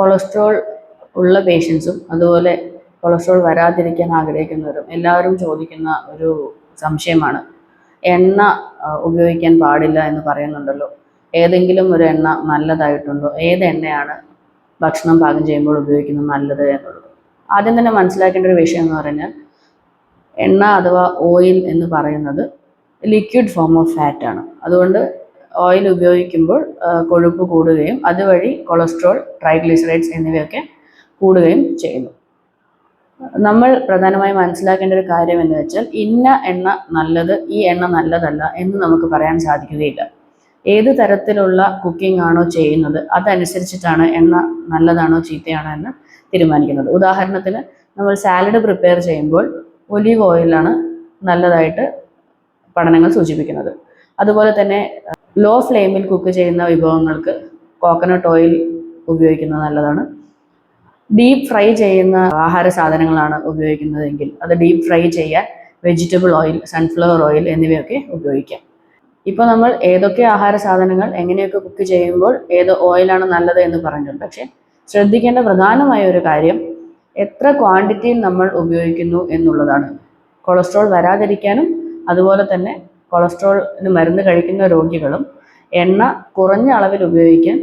Cholesterol ഉള്ള പേഷ്യൻസും അതുപോലെ cholesterol വരാതിരിക്കാൻ ആഗ്രഹിക്കുന്നവരും എല്ലാവരും ചോദിക്കുന്ന ഒരു സംശയമാണ്. എണ്ണ ഉപയോഗിക്കാൻ പാടില്ല എന്ന് പറയുന്നുണ്ടല്ലോ. ഏതെങ്കിലും ഒരു എണ്ണ നല്ലതായിട്ടുണ്ടോ? ഏത് എണ്ണയാണ് ഭക്ഷണം പാകം ചെയ്യുമ്പോൾ ഉപയോഗിക്കുന്നത് നല്ലത് എന്നുള്ളത്? ആദ്യം തന്നെ മനസ്സിലാക്കേണ്ട ഒരു വിഷയം എന്ന് പറഞ്ഞാൽ എണ്ണ അഥവാ ഓയിൽ എന്ന് പറയുന്നത് ലിക്വിഡ് ഫോം ഓഫ് ഫാറ്റ് ആണ് അതുകൊണ്ട് ഓയിൽ ഉപയോഗിക്കുമ്പോൾ കൊഴുപ്പ് കൂടുകയും അതുവഴി കൊളസ്ട്രോൾ ട്രൈഗ്ലിസറൈഡ്സ് എന്നിവയൊക്കെ കൂടുകയും ചെയ്യുന്നു. നമ്മൾ പ്രധാനമായും മനസ്സിലാക്കേണ്ട ഒരു കാര്യം എന്ന് വെച്ചാൽ ഇന്ന എണ്ണ നല്ലത് ഈ എണ്ണ നല്ലതല്ല എന്ന് നമുക്ക് പറയാൻ സാധിക്കുകയില്ല. ഏത് തരത്തിലുള്ള കുക്കിംഗ് ആണോ ചെയ്യുന്നത് അതനുസരിച്ചിട്ടാണ് എണ്ണ നല്ലതാണോ ചീത്തയാണോ എന്ന് തീരുമാനിക്കുന്നത്. ഉദാഹരണത്തിന് നമ്മൾ സാലഡ് പ്രിപ്പയർ ചെയ്യുമ്പോൾ ഒലീവ് ഓയിലാണ് നല്ലതായിട്ട് പഠനങ്ങൾ സൂചിപ്പിക്കുന്നത്. അതുപോലെ തന്നെ ലോ ഫ്ലെയിമിൽ കുക്ക് ചെയ്യുന്ന വിഭവങ്ങൾക്ക് കോക്കനട്ട് ഓയിൽ ഉപയോഗിക്കുന്നത് നല്ലതാണ്. ഡീപ്പ് ഫ്രൈ ചെയ്യുന്ന ആഹാര സാധനങ്ങളാണ് ഉപയോഗിക്കുന്നതെങ്കിൽ അത് ഡീപ്പ് ഫ്രൈ ചെയ്യാൻ വെജിറ്റബിൾ ഓയിൽ സൺഫ്ലവർ ഓയിൽ എന്നിവയൊക്കെ ഉപയോഗിക്കാം. ഇപ്പോൾ നമ്മൾ ഏതൊക്കെ ആഹാര സാധനങ്ങൾ എങ്ങനെയൊക്കെ കുക്ക് ചെയ്യുമ്പോൾ ഏത് ഓയിലാണ് നല്ലത് എന്ന് പറഞ്ഞിട്ടുണ്ട്. പക്ഷേ ശ്രദ്ധിക്കേണ്ട പ്രധാനമായ ഒരു കാര്യം എത്ര ക്വാണ്ടിറ്റിയിൽ നമ്മൾ ഉപയോഗിക്കുന്നു എന്നുള്ളതാണ്. കൊളസ്ട്രോൾ വരാതിരിക്കാനും അതുപോലെ തന്നെ കൊളസ്ട്രോളിന് മരുന്ന് കഴിക്കുന്ന രോഗികളും എണ്ണ കുറഞ്ഞ അളവിൽ ഉപയോഗിക്കാൻ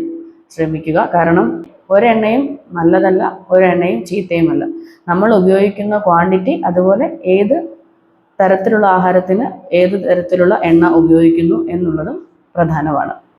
ശ്രമിക്കുക. കാരണം ഒരെണ്ണയും നല്ലതല്ല ഒരെണ്ണയും ചീത്തയുമല്ല. നമ്മൾ ഉപയോഗിക്കുന്ന ക്വാണ്ടിറ്റി അതുപോലെ ഏത് തരത്തിലുള്ള ആഹാരത്തിന് ഏത് തരത്തിലുള്ള എണ്ണ ഉപയോഗിക്കുന്നു എന്നുള്ളതും പ്രധാനമാണ്.